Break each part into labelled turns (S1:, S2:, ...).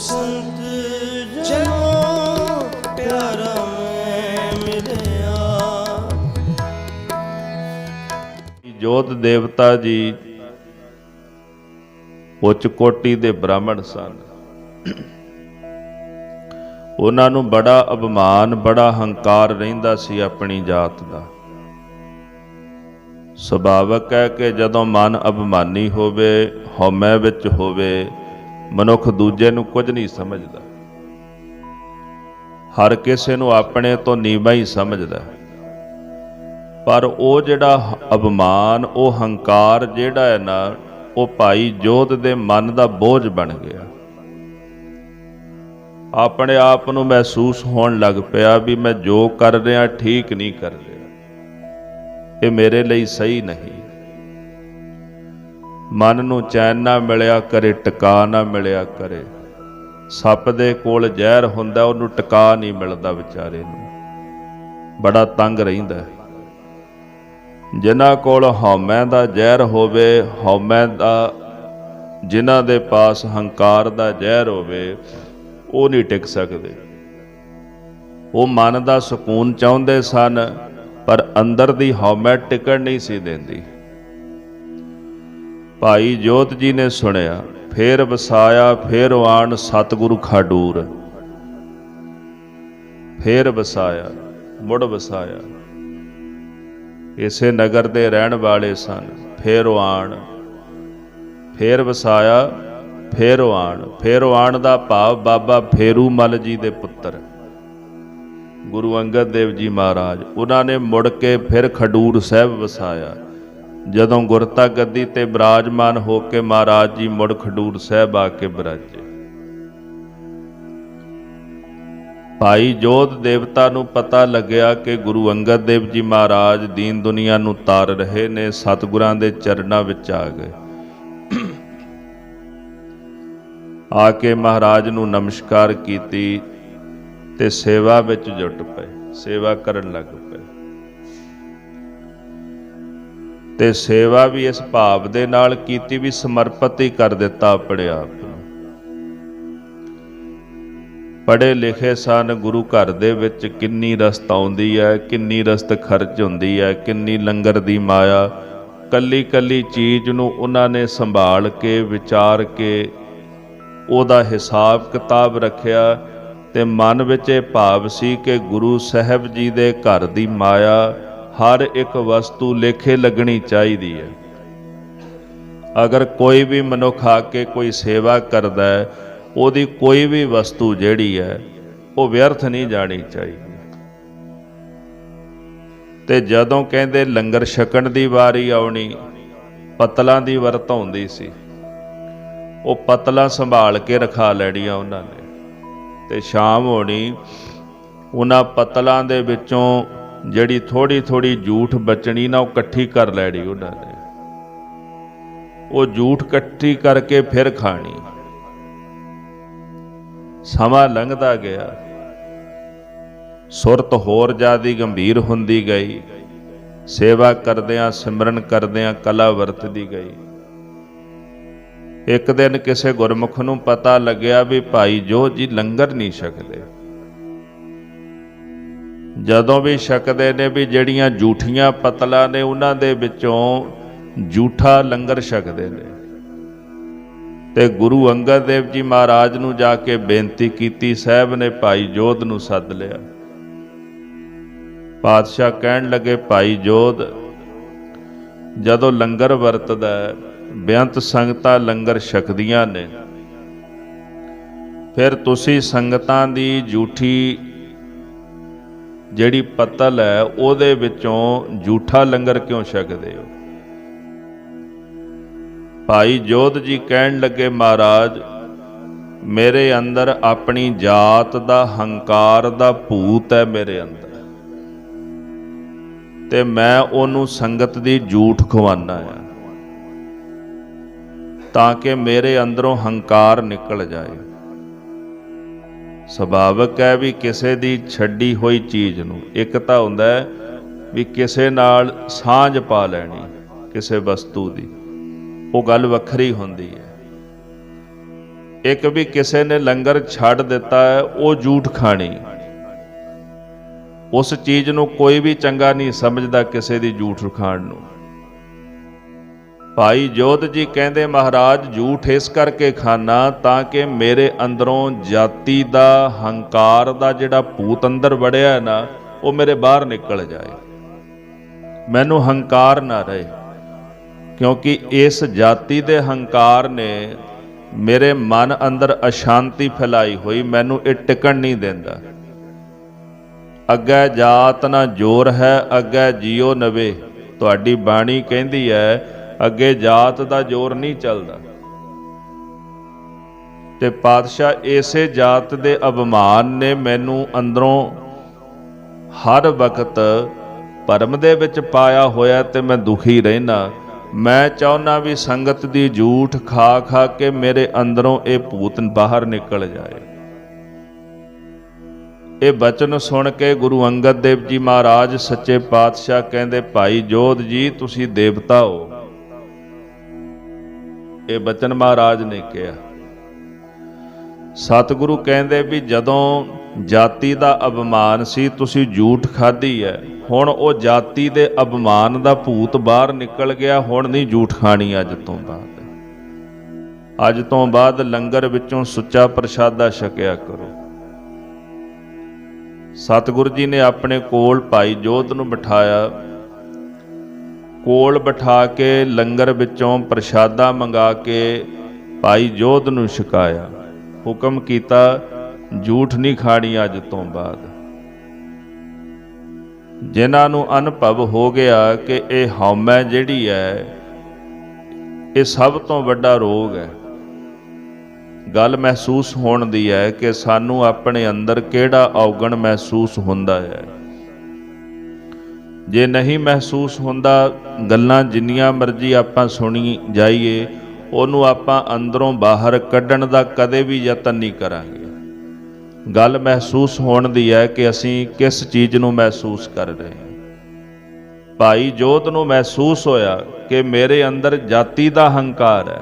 S1: ਸੰਤ ਜਨੋ ਪਿਆਰਾ ਮੈਂ ਮਿਲਿਆ
S2: ਜੋਤ ਦੇਵਤਾ ਜੀ ਉੱਚ ਕੋਟੀ ਦੇ ਬ੍ਰਾਹਮਣ ਸਨ। ਉਹਨਾਂ ਨੂੰ ਬੜਾ ਅਭਿਮਾਨ, ਬੜਾ ਹੰਕਾਰ ਰਹਿੰਦਾ ਸੀ ਆਪਣੀ ਜਾਤ ਦਾ। ਸੁਭਾਵਕ ਹੈ ਕਿ ਜਦੋਂ ਮਨ ਅਭਿਮਾਨੀ ਹੋਵੇ, ਹਉਮੈ ਵਿੱਚ ਹੋਵੇ ਮਨੁੱਖ ਦੂਜੇ ਨੂੰ ਕੁਝ ਨਹੀਂ ਸਮਝਦਾ। ਹਰ ਕਿਸੇ ਨੂੰ ਆਪਣੇ ਤੋਂ ਨੀਵਾਂ ਹੀ ਸਮਝਦਾ। ਪਰ ਉਹ ਜਿਹੜਾ ਅਪਮਾਨ, ਉਹ ਹੰਕਾਰ ਜਿਹੜਾ ਹੈ ਨਾ, ਉਹ ਭਾਈ ਜੋਤ ਦੇ ਮਨ ਦਾ ਬੋਝ ਬਣ ਗਿਆ। ਆਪਣੇ ਆਪ ਨੂੰ ਮਹਿਸੂਸ ਹੋਣ ਲੱਗ ਪਿਆ ਵੀ ਮੈਂ ਜੋ ਕਰ ਰਿਹਾ, ਠੀਕ ਨਹੀਂ ਕਰ ਰਿਹਾ। ਇਹ ਮੇਰੇ ਲਈ ਸਹੀ ਨਹੀਂ। ਮਨ ਨੂੰ ਚੈਨ ਨਾ ਮਿਲਿਆ ਕਰੇ, ਟਿਕਾ ਨਾ ਮਿਲਿਆ ਕਰੇ। ਸੱਪ ਦੇ ਕੋਲ ਜ਼ਹਿਰ ਹੁੰਦਾ, ਉਹਨੂੰ ਟਿਕਾ ਨਹੀਂ ਮਿਲਦਾ ਵਿਚਾਰੇ ਨੂੰ। ਬੜਾ ਤੰਗ ਰਹਿੰਦਾ ਹੈ। ਜਿਨ੍ਹਾਂ ਕੋਲ ਹਉਮੈ ਦਾ ਜ਼ਹਿਰ ਹੋਵੇ, ਹਉਮੈ ਦਾ, ਜਿਨ੍ਹਾਂ ਦੇ ਪਾਸ ਹੰਕਾਰ ਦਾ ਜ਼ਹਿਰ ਹੋਵੇ, ਉਹ ਨਹੀਂ ਟਿਕ ਸਕਦੇ। ਉਹ ਮਨ ਦਾ ਸਕੂਨ ਚਾਹੁੰਦੇ ਸਨ, ਪਰ ਅੰਦਰ ਦੀ ਹਉਮੈ ਟਿਕਣ ਨਹੀਂ ਸੀ ਦਿੰਦੀ। ਭਾਈ ਜੋਤ ਜੀ ਨੇ ਸੁਣਿਆ, ਫੇਰ ਵਸਾਇਆ, ਫੇਰ ਆਣ ਸਤਿਗੁਰੂ ਖਾਡੂਰ। ਫੇਰ ਵਸਾਇਆ, ਮੁੜ ਵਸਾਇਆ। ਇਸੇ ਨਗਰ ਦੇ ਰਹਿਣ ਵਾਲੇ ਸਨ, ਫੇਰ ਆਣ। ਫੇਰ ਵਸਾਇਆ, ਫੇਰ ਉਹ ਆਣ। ਫੇਰ ਆਣ ਦਾ ਭਾਵ ਬਾਬਾ ਫੇਰੂ ਮਲ ਜੀ ਦੇ ਪੁੱਤਰ, ਗੁਰੂ ਅੰਗਦ ਦੇਵ ਜੀ ਮਹਾਰਾਜ। ਉਹਨਾਂ ਨੇ ਮੁੜ ਕੇ ਫਿਰ ਖਡੂਰ ਸਾਹਿਬ ਵਸਾਇਆ। ਜਦੋਂ ਗੁਰਤਾ ਗੱਦੀ ਤੇ ਬਿਰਾਜਮਾਨ ਹੋ ਕੇ ਮਹਾਰਾਜ ਜੀ ਮੁੜ ਖਡੂਰ ਸਾਹਿਬ ਆ ਕੇ ਬਿਰਾਜੇ। ਭਾਈ ਜੋਤ ਦੇਵਤਾ ਨੂੰ ਪਤਾ ਲੱਗਿਆ ਕਿ ਗੁਰੂ ਅੰਗਦ ਦੇਵ ਜੀ ਮਹਾਰਾਜ ਦੀਨ ਦੁਨੀਆ ਨੂੰ ਤਾਰ ਰਹੇ ਨੇ, ਸਤਿਗੁਰਾਂ ਦੇ ਚਰਨਾਂ ਵਿੱਚ ਆ ਗਏ। ਆ ਕੇ ਮਹਾਰਾਜ ਨੂੰ ਨਮਸਕਾਰ ਕੀਤੀ ਤੇ ਸੇਵਾ ਵਿੱਚ ਜੁਟ ਪਏ, ਸੇਵਾ ਕਰਨ ਲੱਗ ਪਏ। ਤੇ ਸੇਵਾ ਵੀ ਇਸ ਭਾਵ ਦੇ ਨਾਲ ਕੀਤੀ ਵੀ ਸਮਰਪਿਤ ਹੀ ਕਰ ਦਿੱਤਾ ਆਪਣੇ ਆਪ ਨੂੰ। ਪੜ੍ਹੇ ਲਿਖੇ ਸਨ, ਗੁਰੂ ਘਰ ਦੇ ਵਿੱਚ ਕਿੰਨੀ ਰਸਤ ਆਉਂਦੀ ਹੈ, ਕਿੰਨੀ ਰਸਤ ਖਰਚ ਹੁੰਦੀ ਹੈ, ਕਿੰਨੀ ਲੰਗਰ ਦੀ ਮਾਇਆ ਕੱਲੀ ਕੱਲੀ ਚੀਜ਼ ਨੂੰ ਉਹਨਾਂ ਨੇ ਸੰਭਾਲ ਕੇ, ਵਿਚਾਰ ਕੇ, ਉਹਦਾ ਹਿਸਾਬ ਕਿਤਾਬ ਰੱਖਿਆ ਤੇ ਮਨ ਵਿੱਚ ਇਹ ਭਾਵ ਸੀ ਕਿ ਗੁਰੂ ਸਾਹਿਬ ਜੀ ਦੇ ਘਰ ਦੀ ਮਾਇਆ ਹਰ ਇੱਕ ਵਸਤੂ ਲੇਖੇ ਲੱਗਣੀ ਚਾਹੀਦੀ ਹੈ। ਅਗਰ ਕੋਈ ਵੀ ਮਨੁੱਖ ਆ ਕੇ ਕੋਈ ਸੇਵਾ ਕਰਦਾ ਹੈ, ਉਹਦੀ ਕੋਈ ਵੀ ਵਸਤੂ ਜਿਹੜੀ ਹੈ, ਉਹ ਵਿਅਰਥ ਨਹੀਂ ਜਾਣੀ ਚਾਹੀਦੀ। ਤੇ ਜਦੋਂ ਕਹਿੰਦੇ ਲੰਗਰ ਛਕਣ ਦੀ ਵਾਰੀ ਆਉਣੀ, ਪਤਲਾਂ ਦੀ ਵਰਤ ਹੁੰਦੀ ਸੀ। ਉਹ ਪਤਲਾਂ ਸੰਭਾਲ ਕੇ ਰਖਾ ਲੈਣੀਆਂ ਉਹਨਾਂ ਨੇ। ਤੇ ਸ਼ਾਮ ਹੋਣੀ, ਉਹਨਾਂ ਪਤਲਾਂ ਦੇ ਵਿੱਚੋਂ ਜਿਹੜੀ ਥੋੜੀ ਥੋੜੀ ਝੂਠ ਬਚਣੀ ਨਾ ਉਹ ਇਕੱਠੀ ਕਰ ਲੈਣੀ ਉਹਨਾਂ ਨੇ। ਉਹ ਝੂਠ ਇਕੱਠੀ ਕਰਕੇ ਫਿਰ ਖਾਣੀ। ਸਮਾਂ ਲੰਘਦਾ ਗਿਆ। ਸੁਰਤ ਹੋਰ ਜਿਆਦੀ ਗੰਭੀਰ ਹੁੰਦੀ ਗਈ। ਸੇਵਾ ਕਰਦਿਆਂ, ਸਿਮਰਨ ਕਰਦਿਆਂ ਕਲਾ ਵਰਤਦੀ ਗਈ। ਇੱਕ ਦਿਨ ਕਿਸੇ ਗੁਰਮੁਖ ਨੂੰ ਪਤਾ ਲੱਗਿਆ ਵੀ ਭਾਈ ਜੋ ਜੀ ਲੰਗਰ ਨਹੀਂ ਛਕਦੇ। ਜਦੋਂ ਵੀ ਛਕਦੇ ਨੇ ਵੀ ਜਿਹੜੀਆਂ ਝੂਠੀਆਂ ਪਤਲਾ ਨੇ ਉਹਨਾਂ ਦੇ ਵਿੱਚੋਂ ਝੂਠਾ ਲੰਗਰ ਛਕਦੇ ਨੇ। ਤੇ ਗੁਰੂ ਅੰਗਦ ਦੇਵ ਜੀ ਮਹਾਰਾਜ ਨੂੰ ਜਾ ਕੇ ਬੇਨਤੀ ਕੀਤੀ, ਸਾਹਿਬ ਨੇ ਭਾਈ ਜੋਧ ਨੂੰ ਸੱਦ ਲਿਆ। ਪਾਤਸ਼ਾਹ ਕਹਿਣ ਲੱਗੇ, ਭਾਈ ਜੋਧ, ਜਦੋਂ ਲੰਗਰ ਵਰਤਦਾ ਬੇਅੰਤ ਸੰਗਤਾਂ ਲੰਗਰ ਛਕਦੀਆਂ ਨੇ। ਫਿਰ ਤੁਸੀਂ ਸੰਗਤਾਂ ਦੀ ਝੂਠੀ ਜਿਹੜੀ ਪਤਲ ਹੈ, ਉਹਦੇ ਵਿੱਚੋਂ ਝੂਠਾ ਲੰਗਰ ਕਿਉਂ ਛਕਦੇ ਹੋ? ਭਾਈ ਜੋਧ ਜੀ ਕਹਿਣ ਲੱਗੇ, ਮਹਾਰਾਜ, ਮੇਰੇ ਅੰਦਰ ਆਪਣੀ ਜਾਤ ਦਾ ਹੰਕਾਰ ਦਾ ਭੂਤ ਹੈ ਮੇਰੇ ਅੰਦਰ ਤੇ ਮੈਂ ਉਹਨੂੰ ਸੰਗਤ ਦੀ ਝੂਠ ਖਵਾਨਾ ਹੈ ਤਾਂ ਕਿ ਮੇਰੇ ਅੰਦਰੋਂ ਹੰਕਾਰ ਨਿਕਲ ਜਾਏ। ਸੁਭਾਵਕ ਹੈ ਵੀ ਕਿਸੇ ਦੀ ਛੱਡੀ ਹੋਈ ਚੀਜ਼ ਨੂੰ। ਇੱਕ ਤਾਂ ਹੁੰਦਾ ਹੈ ਵੀ ਕਿਸੇ ਨਾਲ ਸਾਂਝ ਪਾ ਲੈਣੀ ਕਿਸੇ ਵਸਤੂ ਦੀ। ਉਹ ਗੱਲ ਵੱਖਰੀ ਹੁੰਦੀ ਹੈ। ਇੱਕ ਵੀ ਕਿਸੇ ਨੇ ਲੰਗਰ ਛੱਡ ਦਿੱਤਾ ਹੈ, ਉਹ ਝੂਠ ਖਾਣੀ। ਉਸ ਚੀਜ਼ ਨੂੰ ਕੋਈ ਵੀ ਚੰਗਾ ਨਹੀਂ ਸਮਝਦਾ ਕਿਸੇ ਦੀ ਝੂਠ ਖਾਣ ਨੂੰ। ਭਾਈ ਜੋਤ ਜੀ ਕਹਿੰਦੇ, ਮਹਾਰਾਜ, ਝੂਠ ਇਸ ਕਰਕੇ ਖਾਨਾ ਤਾਂ ਕਿ ਮੇਰੇ ਅੰਦਰੋਂ ਜਾਤੀ ਦਾ, ਹੰਕਾਰ ਦਾ ਜਿਹੜਾ ਭੂਤ ਅੰਦਰ ਵੜਿਆ ਹੈ ਨਾ, ਉਹ ਮੇਰੇ ਬਾਹਰ ਨਿਕਲ ਜਾਏ। ਮੈਨੂੰ ਹੰਕਾਰ ਨਾ ਰਹੇ, ਕਿਉਂਕਿ ਇਸ ਜਾਤੀ ਦੇ ਹੰਕਾਰ ਨੇ ਮੇਰੇ ਮਨ ਅੰਦਰ ਅਸ਼ਾਂਤੀ ਫੈਲਾਈ ਹੋਈ, ਮੈਨੂੰ ਇਹ ਟਿਕਣ ਨਹੀਂ ਦਿੰਦਾ। ਅੱਗੇ ਜਾਤ ਨਾ ਜੋਰ ਹੈ, ਅੱਗੇ ਜਿਉ ਨਵੇ। ਤੁਹਾਡੀ ਬਾਣੀ ਕਹਿੰਦੀ ਹੈ ਅੱਗੇ ਜਾਤ ਦਾ ਜੋਰ ਨਹੀਂ ਚੱਲਦਾ। ਤੇ ਪਾਤਸ਼ਾਹ ਇਸੇ ਜਾਤ ਦੇ ਅਭਿਮਾਨ ਨੇ ਮੈਨੂੰ ਅੰਦਰੋਂ ਹਰ ਵਕਤ ਪਰਮ ਦੇ ਵਿੱਚ ਪਾਇਆ ਹੋਇਆ ਤੇ ਮੈਂ ਦੁਖੀ ਰਹਿਣਾ ਮੈਂ ਚਾਹੁੰਨਾ ਵੀ ਸੰਗਤ ਦੀ ਝੂਠ ਖਾ ਖਾ ਕੇ ਮੇਰੇ ਅੰਦਰੋਂ ਇਹ ਭੂਤ ਬਾਹਰ ਨਿਕਲ ਜਾਏ। ਇਹ ਬਚਨ ਸੁਣ ਕੇ ਗੁਰੂ ਅੰਗਦ ਦੇਵ ਜੀ ਮਹਾਰਾਜ ਸੱਚੇ ਪਾਤਸ਼ਾਹ ਕਹਿੰਦੇ, ਭਾਈ ਜੋਧ ਜੀ, ਤੁਸੀਂ ਦੇਵਤਾ ਹੋ। ਇਹ ਬਚਨ ਮਹਾਰਾਜ ਨੇ ਕਿਹਾ। ਸਤਿਗੁਰੂ ਕਹਿੰਦੇ ਵੀ ਜਦੋਂ ਜਾਤੀ ਦਾ ਅਪਮਾਨ ਸੀ, ਤੁਸੀਂ ਝੂਠ ਖਾਧੀ ਹੈ। ਹੁਣ ਉਹ ਜਾਤੀ ਦੇ ਅਪਮਾਨ ਦਾ ਭੂਤ ਬਾਹਰ ਨਿਕਲ ਗਿਆ, ਹੁਣ ਨਹੀਂ ਝੂਠ ਖਾਣੀ ਅੱਜ ਤੋਂ ਬਾਅਦ। ਅੱਜ ਤੋਂ ਬਾਅਦ ਲੰਗਰ ਵਿੱਚੋਂ ਸੁੱਚਾ ਪ੍ਰਸ਼ਾਦਾ ਛਕਿਆ ਕਰੋ। ਸਤਿਗੁਰੂ ਜੀ ਨੇ ਆਪਣੇ ਕੋਲ ਭਾਈ ਜੋਧ ਨੂੰ ਬਿਠਾਇਆ। ਕੋਲ ਬਿਠਾ ਕੇ ਲੰਗਰ ਵਿੱਚੋਂ ਪ੍ਰਸ਼ਾਦਾ ਮੰਗਾ ਕੇ ਭਾਈ ਜੋਧ ਨੂੰ ਛਕਾਇਆ। ਹੁਕਮ ਕੀਤਾ, ਝੂਠ ਨਹੀਂ ਖਾਣੀ ਅੱਜ ਤੋਂ ਬਾਅਦ। ਜਿਨ੍ਹਾਂ ਨੂੰ ਅਨੁਭਵ ਹੋ ਗਿਆ ਕਿ ਇਹ ਹਉਮੈ ਜਿਹੜੀ ਹੈ, ਇਹ ਸਭ ਤੋਂ ਵੱਡਾ ਰੋਗ ਹੈ। ਗੱਲ ਮਹਿਸੂਸ ਹੋਣ ਦੀ ਹੈ ਕਿ ਸਾਨੂੰ ਆਪਣੇ ਅੰਦਰ ਕਿਹੜਾ ਔਗਣ ਮਹਿਸੂਸ ਹੁੰਦਾ ਹੈ। ਜੇ ਨਹੀਂ ਮਹਿਸੂਸ ਹੁੰਦਾ, ਗੱਲਾਂ ਜਿੰਨੀਆਂ ਮਰਜ਼ੀ ਆਪਾਂ ਸੁਣੀ ਜਾਈਏ, ਉਹਨੂੰ ਆਪਾਂ ਅੰਦਰੋਂ ਬਾਹਰ ਕੱਢਣ ਦਾ ਕਦੇ ਵੀ ਯਤਨ ਨਹੀਂ ਕਰਾਂਗੇ। ਗੱਲ ਮਹਿਸੂਸ ਹੋਣ ਦੀ ਹੈ ਕਿ ਅਸੀਂ ਕਿਸ ਚੀਜ਼ ਨੂੰ ਮਹਿਸੂਸ ਕਰ ਰਹੇ ਹਾਂ। ਭਾਈ ਜੋਤ ਨੂੰ ਮਹਿਸੂਸ ਹੋਇਆ ਕਿ ਮੇਰੇ ਅੰਦਰ ਜਾਤੀ ਦਾ ਹੰਕਾਰ ਹੈ।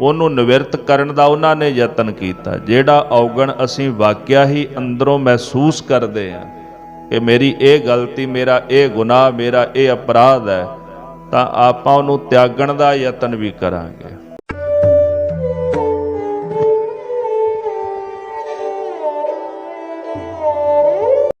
S2: ਉਹਨੂੰ ਨਿਵਰਤ ਕਰਨ ਦਾ ਉਹਨਾਂ ਨੇ ਯਤਨ ਕੀਤਾ, ਜਿਹੜਾ ਔਗਣ ਅਸੀਂ ਵਾਕਿਆ ਹੀ ਅੰਦਰੋਂ ਮਹਿਸੂਸ ਕਰਦੇ ਹਾਂ। ਕਿ ਮੇਰੀ ਇਹ ਗਲਤੀ, ਮੇਰਾ ਇਹ ਗੁਨਾਹ, ਮੇਰਾ ਇਹ ਅਪਰਾਧ ਹੈ, ਤਾਂ ਆਪਾਂ ਉਹਨੂੰ ਤਿਆਗਣ ਦਾ ਯਤਨ ਵੀ ਕਰਾਂਗੇ।